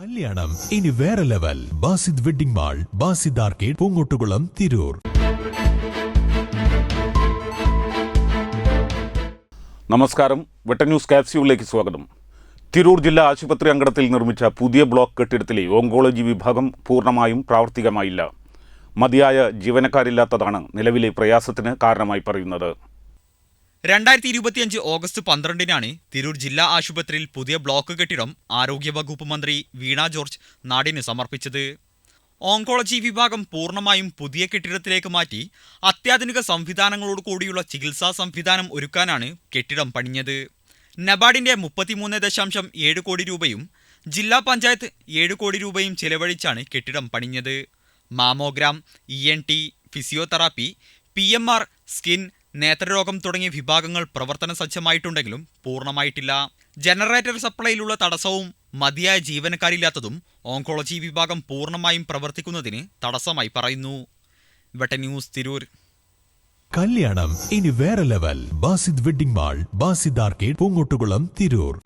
കല്യാണം. ഇനി വേറെ level. Basid wedding mall Basid arcade Poongottukulam Tirur. നമസ്കാരം. വെട്ട ന്യൂസ് കാപ്സ്യൂളിലേക്ക് സ്വാഗതം. തിരൂർ ജില്ലാ ആശുപത്രി അങ്കണത്തിൽ നിർമ്മിച്ച പുതിയ ബ്ലോക്ക് കെട്ടിടത്തിലെ ഓങ്കോളജി വിഭാഗം പൂർണമായും പ്രാവർത്തികമായില്ല. മതിയായ ജീവനക്കാരില്ലാത്തതാണ് നിലവിലെ പ്രയാസത്തിന് കാരണമായി പറയുന്നത്. രണ്ടായിരത്തി ഇരുപത്തിയഞ്ച് ഓഗസ്റ്റ് പന്ത്രണ്ടിനാണ് തിരൂർ ജില്ലാ ആശുപത്രിയിൽ പുതിയ ബ്ലോക്ക് കെട്ടിടം ആരോഗ്യവകുപ്പ് മന്ത്രി വീണ ജോർജ് നാടിന് സമർപ്പിച്ചത്. ഓങ്കോളജി വിഭാഗം പൂർണമായും പുതിയ കെട്ടിടത്തിലേക്ക് മാറ്റി അത്യാധുനിക സംവിധാനങ്ങളോട് കൂടിയുള്ള ചികിത്സാ സംവിധാനം ഒരുക്കാനാണ് കെട്ടിടം പണിഞ്ഞത്. നബാർഡിന്റെ മുപ്പത്തിമൂന്ന് ദശാംശം ഏഴ് കോടി രൂപയും ജില്ലാ പഞ്ചായത്ത് ഏഴ് കോടി രൂപയും ചെലവഴിച്ചാണ് കെട്ടിടം പണിഞ്ഞത്. Mammogram E N T physiotherapy P M R skin നേത്രരോഗം തുടങ്ങിയ വിഭാഗങ്ങൾ പ്രവർത്തന സജ്ജമായിട്ടുണ്ടെങ്കിലും പൂർണമായിട്ടില്ല. ജനറേറ്റർ സപ്ലൈയിലുള്ള തടസ്സവും മതിയായ ജീവനക്കാരില്ലാത്തതും ഓങ്കോളജി വിഭാഗം പൂർണമായും പ്രവർത്തിക്കുന്നതിന് തടസ്സമായി പറയുന്നു. ന്യൂസ് തിരൂർ. കല്യാണം ഇനി വേറെ level. Basid wedding mall Basid arcade Poongottukulam Tirur.